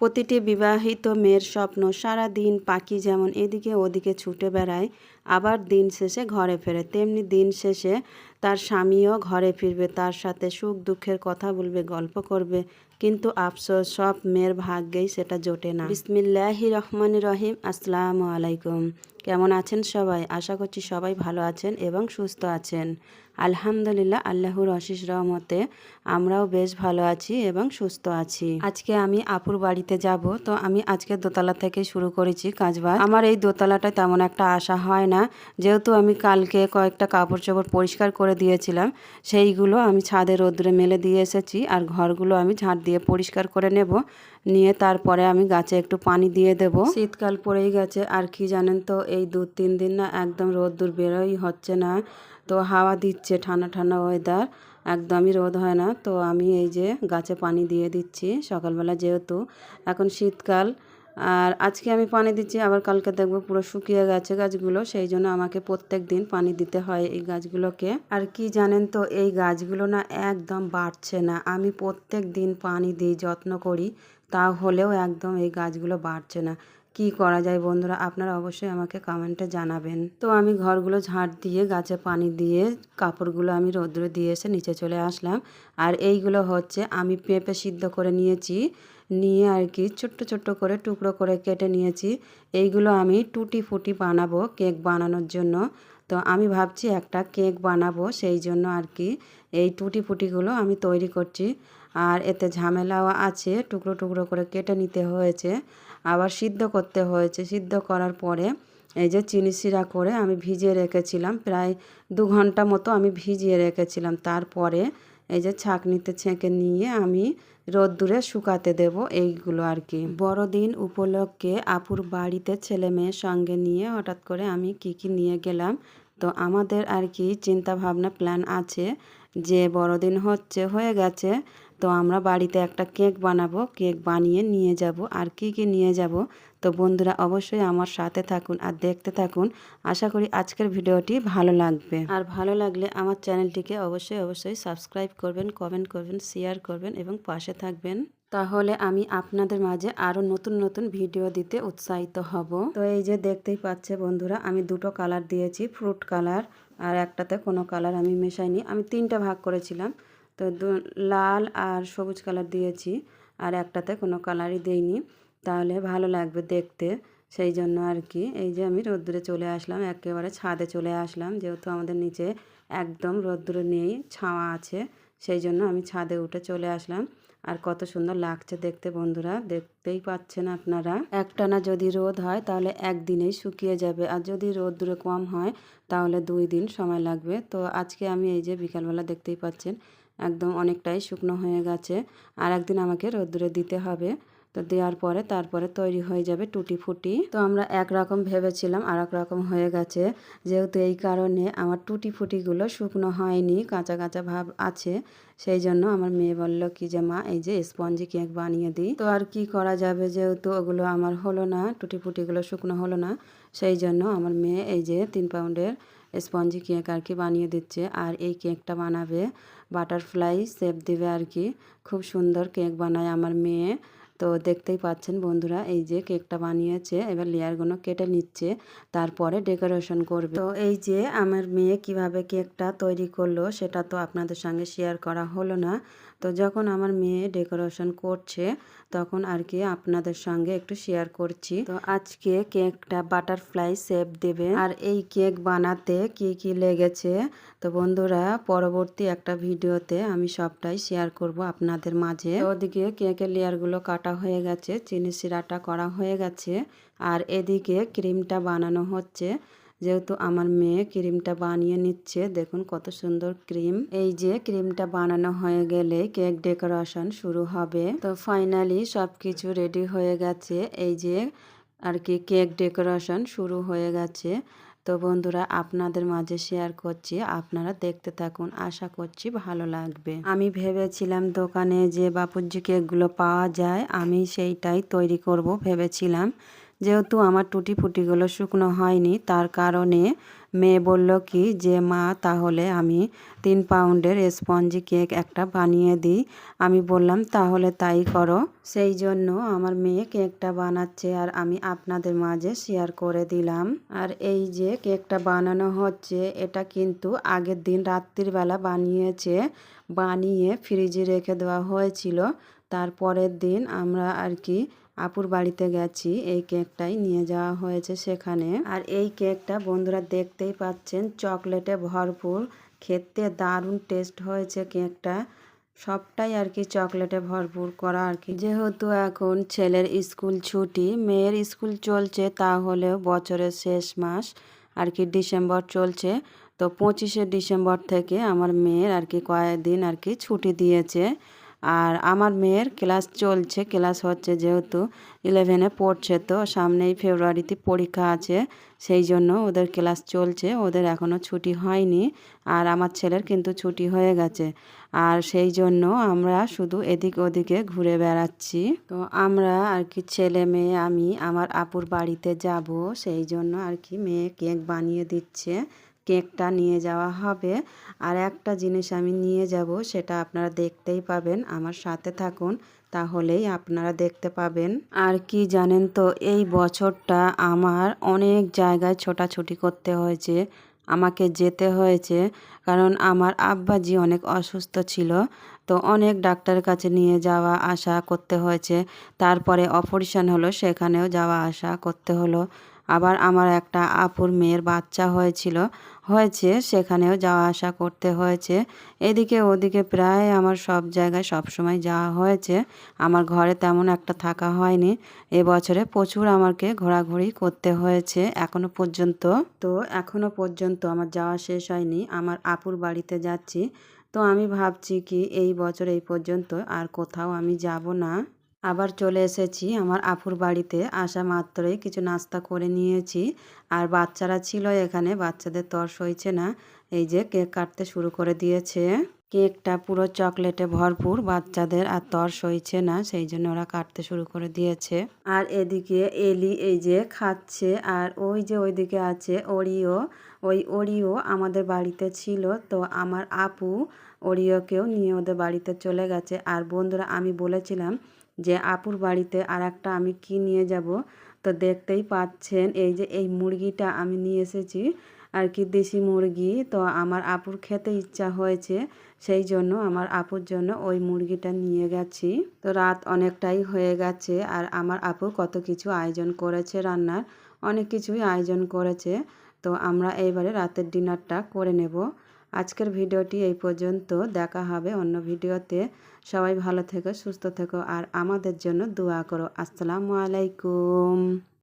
প্রতিটি বিবাহিত মেয়ের স্বপ্ন, সারা দিন পাখি যেমন এদিকে ওদিকে ছুটে বেড়ায়, আবার দিন শেষে ঘরে ফেরে। তেমনি দিন শেষে তার স্বামীও ঘরে ফিরবে, তার সাথে সুখ দুঃখের কথা বলবে, গল্প করবে, কিন্তু আফসোস, সব মেয়ের ভাগ্যেই সেটা জোটে না। বিসমিল্লাহি রহমান রহিম, আসসালামু আলাইকুম। কেমন আছেন সবাই? আশা করছি সবাই ভালো আছেন এবং সুস্থ আছেন। আলহামদুলিল্লাহ, আল্লাহর অশিস রহমতে আমরাও বেশ ভালো আছি এবং সুস্থ আছি। আজকে আমি আপুর বাড়িতে যাব, তো আমি আজকে দোতলা থেকে শুরু করেছি কাজবাজ। আমার এই দোতলাটা তেমন একটা আশা হয় না। যেহেতু আমি কালকে কয়েকটা কাপড় চোপড় পরিষ্কার করে দিয়েছিলাম, সেইগুলো আমি ছাদে রোদ্রে মেলে দিয়ে এসেছি আর ঘরগুলো আমি ঝাঁট দিয়ে পরিষ্কার করে নেব। নিয়ে তারপরে আমি গাছে একটু পানি দিয়ে দেব। শীতকাল পড়েই গেছে আর কি জানেন তো, এই দু তিন দিন না একদম রোদ্দুর বেরোই হচ্ছে না। তো হাওয়া দিচ্ছে ঠান্ডা ঠান্ডা ওয়েদার একদমই রোদ হয় না। তো আমি এই যে গাছে পানি দিয়ে দিচ্ছি সকালবেলা যেহেতু। এখন শীতকাল আর আজকে আমি পানি দিচ্ছি, আবার কালকে দেখব পুরো শুকিয়ে গেছে গাছগুলো, সেই জন্য আমাকে প্রত্যেক দিন পানি দিতে হয় এই গাছগুলোকে। আর কি জানেন তো, এই গাছগুলো না একদম বাড়ছে না। আমি প্রত্যেক দিন পানি দিই, যত্ন করি তা হলেও একদম এই গাছগুলো বাড়ছে না। কি করা যায় বন্ধুরা, আপনারা অবশ্যই আমাকে কমেন্টে জানাবেন। তো আমি ঘরগুলো ঝাঁট দিয়ে, গাছে পানি দিয়ে, কাপড়গুলো আমি রৌদ্রে দিয়ে এসে নিচে চলে আসলাম। আর এইগুলো হচ্ছে আমি পেঁপে সিদ্ধ করে নিয়েছি। নিয়ে আর কি ছোট্ট ছোট্ট করে টুকরো করে কেটে নিয়েছি। এইগুলো আমি টুটি ফুটি বানাবো কেক বানানোর জন্য। তো আমি ভাবছি একটা কেক বানাবো সেই জন্য আর কি এই টুটি ফুটিগুলো আমি তৈরি করছি। আর এতে ঝামেলাও আছে, টুকরো টুকরো করে কেটে নিতে হয়েছে। আবার সিদ্ধ করতে হয়েছে। সিদ্ধ করার পরে এই যে চিনি শিরা করে আমি ভিজিয়ে রেখেছিলাম। প্রায় দু ঘণ্টা মতো আমি ভিজিয়ে রেখেছিলাম। তারপরে এই যে ছাঁকনিতে ছেঁকে নিয়ে আমি রোদ্দুরে শুকাতে দেব এইগুলো আর কি। বড়দিন উপলক্ষে আপুর বাড়িতে ছেলে মেয়ের সঙ্গে নিয়ে হঠাৎ করে আমি কি কি নিয়ে গেলাম, তো আমাদের আর কি চিন্তা ভাবনা প্ল্যান আছে যে বড়দিন হচ্ছে, হয়ে গেছে। তো আমরা বাড়িতে একটা কেক বানাবো, কেক বানিয়ে নিয়ে যাব। আর কি কি নিয়ে যাব? তো বন্ধুরা অবশ্যই আমার সাথে থাকুন আর দেখতে থাকুন। আশা করি আজকের ভিডিওটি ভালো লাগবে। আর ভালো লাগলে আমার চ্যানেলটিকে অবশ্যই অবশ্যই সাবস্ক্রাইব করবেন, কমেন্ট করবেন, শেয়ার করবেন এবং পাশে থাকবেন। তাহলে আমি আপনাদের মাঝে আরও নতুন নতুন ভিডিও দিতে উৎসাহিত হব। তো এই যে দেখতেই পাচ্ছে বন্ধুরা, আমি দুটো কালার দিয়েছি, ফ্রুট কালার আর একটাতে কোনো কালার আমি মেশাইনি। আমি তিনটা ভাগ করেছিলাম। তো লাল আর সবুজ কালার দিয়েছি। আর একটাতে কোনো কালারই দেইনি। তাহলে ভালো লাগবে দেখতে। সেই জন্য আর কি, এই যে আমি রোদ্দুরে চলে আসলাম, একেবারে ছাদে চলে আসলাম। যেহেতু আমাদের নিচে একদম রোদ্দুরে নেই, ছাওয়া আছে, সেই জন্য আমি ছাদে উঠে চলে আসলাম। আর কত সুন্দর লাগছে দেখতে বন্ধুরা, দেখতেই পাচ্ছেন আপনারা। একটানা যদি রোদ হয়, তাহলে একদিনেই শুকিয়ে যাবে। আর যদি রোদ দূরে কম হয়, তাহলে দুই দিন সময় লাগবে। তো আজকে আমি এই যে বিকালবেলা দেখতেই পাচ্ছেন একদম অনেকটাই শুকনো হয়ে গেছে। আর একদিন আমাকে রোদ্দুরে দিতে হবে। তো দেওয়ার পরে তারপরে তৈরি হয়ে যাবে টুটি ফুটি। তো আমরা একরকম ভেবেছিলাম আর রকম হয়ে গেছে। যেহেতু এই কারণে আমার টুটি ফুটিগুলো শুকনো হয়নি, কাঁচা কাঁচা ভাব আছে, সেই জন্য আমার মেয়ে বলল, কি যে মা, এই যে স্পঞ্জি কেক বানিয়ে দিই। তো আর কি করা যাবে যেহেতু ওগুলো আমার হলো না, টুটি ফুটিগুলো শুকনো হলো না, সেই জন্য আমার মেয়ে এই যে তিন পাউন্ডের স্পঞ্জি কেক আর কি বানিয়ে দিচ্ছে। আর এই কেকটা বানাবে, বাটারফ্লাই শেপ দেবে আর কি খুব সুন্দর কেক বানায় আমার মেয়ে। তো দেখতেই পাচ্ছেন বন্ধুরা, এই যে কেকটা বানিয়েছে, এবার লেয়ারগুলো কেটে নিচ্ছে, তারপরে ডেকোরেশন করবে। তো এই যে আমার মেয়ে কীভাবে কেকটা তৈরি করল, সেটা তো আপনাদের সঙ্গে শেয়ার করা হলো না। তো যখন আমার মেয়ে ডেকোরেশন করছে, তখন আর কি আপনাদের সঙ্গে একটু শেয়ার করছি। তো আজকে কেকটা বাটারফ্লাই শেপ দেবে। আর এই কেক বানাতে কি কি লেগেছে? তো বন্ধুরা, পরবর্তী একটা ভিডিওতে আমি সবটাই শেয়ার করব আপনাদের মাঝে। ওদিকে কেকের লেয়ারগুলো কাটা হয়ে গেছে, চিনি সিরাটা করা হয়ে গেছে। আর এদিকে ক্রিমটা বানানো হচ্ছে। যেহেতু আমার মেয়ে ক্রিমটা বানিয়ে নিচ্ছে, দেখুন কত সুন্দর ক্রিম। এই যে ক্রিমটা বানানো হয়ে গেলে কেক ডেকোরেশন শুরু হবে। তো ফাইনালি সব কিছু রেডি হয়ে গেছে। এই যে আর কি কেক ডেকোরেশন শুরু হয়ে গেছে। তো বন্ধুরা, আপনাদের মাঝে শেয়ার করছি। আপনারা দেখতে থাকুন। আশা করছি ভালো লাগবে। আমি ভেবেছিলাম দোকানে যে বাপুজি কেকগুলো পাওয়া যায়, আমি সেইটাই তৈরি করব ভেবেছিলাম। যেহেতু আমার টুটি ফুটিগুলো শুকনো হয়নি, তার কারণে মেয়ে বলল কি যে, মা, তাহলে আমি তিন পাউন্ডের স্পঞ্জি কেক একটা বানিয়ে দিই। আমি বললাম, তাহলে তাই করো। সেই জন্য আমার মেয়ে কেকটা বানাচ্ছে আর আমি আপনাদের মাঝে শেয়ার করে দিলাম। আর এই যে কেকটা বানানো হচ্ছে, এটা কিন্তু আগের দিন রাত্রিবেলা বানিয়েছে, বানিয়ে ফ্রিজে রেখে দেওয়া হয়েছিল। তারপরের দিন আমরা আর কি আপুর বাড়িতে গেছি, এই কেকটাই নিয়ে যাওয়া হয়েছে সেখানে। আর এই কেকটা বন্ধুরা দেখতেই পাচ্ছেন, চকলেটে ভরপুর। খেতে দারুণ টেস্ট হয়েছে কেকটা। সবটাই আর কি চকলেটে ভরপুর করা আর কি। যেহেতু এখন ছেলের স্কুল ছুটি, মেয়ের স্কুল চলছে তাহলেও বছরের শেষ মাস আর কি ডিসেম্বর চলছে। তো পঁচিশে ডিসেম্বর থেকে আমার মেয়ের আর কি কয়েকদিন আর কি ছুটি দিয়েছে। আর আমার মেয়ের ক্লাস চলছে, ক্লাস হচ্ছে যেহেতু ইলেভেনে পড়ছে তো, সামনেই ফেব্রুয়ারিতে পরীক্ষা আছে, সেই জন্য ওদের ক্লাস চলছে, ওদের এখনও ছুটি হয়নি আর আমার ছেলের কিন্তু ছুটি হয়ে গেছে। আর সেই জন্য আমরা শুধু এদিক ওদিকে ঘুরে বেড়াচ্ছি। তো আমরা আর কি ছেলে মেয়ে, আমি, আমার আপুর বাড়িতে যাব, সেই জন্য আর কি মেয়ে কেক বানিয়ে দিচ্ছে। কেকটা নিয়ে যাওয়া হবে। আর একটা জিনিস আমি নিয়ে যাব, সেটা আপনারা দেখতেই পাবেন। আমার সাথে থাকুন, তাহলেই আপনারা দেখতে পাবেন। আর কি জানেন তো, এই বছরটা আমার অনেক জায়গায় ছোটাছুটি করতে হয়েছে, আমাকে যেতে হয়েছে। কারণ আমার আব্বাজি অনেক অসুস্থ ছিল, তো অনেক ডাক্তারের কাছে নিয়ে যাওয়া আসা করতে হয়েছে। তারপরে অপারেশন হলো, সেখানেও যাওয়া আসা করতে হলো। আবার আমার একটা আপুর মেয়ের বাচ্চা হয়েছিল, হয়েছে, সেখানেও যাওয়া আসা করতে হয়েছে। এদিকে ওদিকে প্রায় আমার সব জায়গায় সব সময় যাওয়া হয়েছে। আমার ঘরে তেমন একটা থাকা হয়নি। এবছরে প্রচুর আমাকে ঘোরাঘুরি করতে হয়েছে এখনও পর্যন্ত। তো এখনও পর্যন্ত আমার যাওয়া শেষ হয়নি, আমার আপুর বাড়িতে যাচ্ছি। তো আমি ভাবছি কি এই বছর এই পর্যন্ত আর কোথাও আমি যাব না। আবার চলে এসেছি আমার আপুর বাড়িতে। আসা মাত্রই কিছু নাস্তা করে নিয়েছি। আর বাচ্চারা ছিল এখানে, বাচ্চাদের তর সইছে না। এই যে কেক কাটতে শুরু করে দিয়েছে। কেকটা পুরো চকলেটে ভরপুর, বাচ্চাদের আর তর সইছে না, সেই জন্য ওরা কাটতে শুরু করে দিয়েছে। আর এদিকে এলি এই যে খাচ্ছে, আর ওই যে ওইদিকে আছে ওরিও। ওই ওরিও আমাদের বাড়িতে ছিল, তো আমার আপু ওরিওকেও নিয়ে ওদের বাড়িতে চলে গেছে। আর বন্ধুরা, আমি বলেছিলাম যে আপুর বাড়িতে আর একটা আমি কি নিয়ে যাব? তো দেখতেই পাচ্ছেন, এই যে এই মুরগিটা আমি নিয়ে এসেছি, আর কি দেশি মুরগি। তো আমার আপুর খেতে ইচ্ছা হয়েছে, সেই জন্য আমার আপুর জন্য ওই মুরগিটা নিয়ে গেছি। তো রাত অনেকটাই হয়ে গেছে, আর আমার আপু কত কিছু আয়োজন করেছে রান্নার, অনেক কিছুই আয়োজন করেছে। তো আমরা এইবারে রাতের ডিনারটা করে নেব। আজকের ভিডিওটি এই পর্যন্ত। দেখা হবে অন্য ভিডিওতে। সবাই ভালো থেকো, সুস্থ থেকো, আর আমাদের জন্য দোয়া করো। আসসালামু আলাইকুম।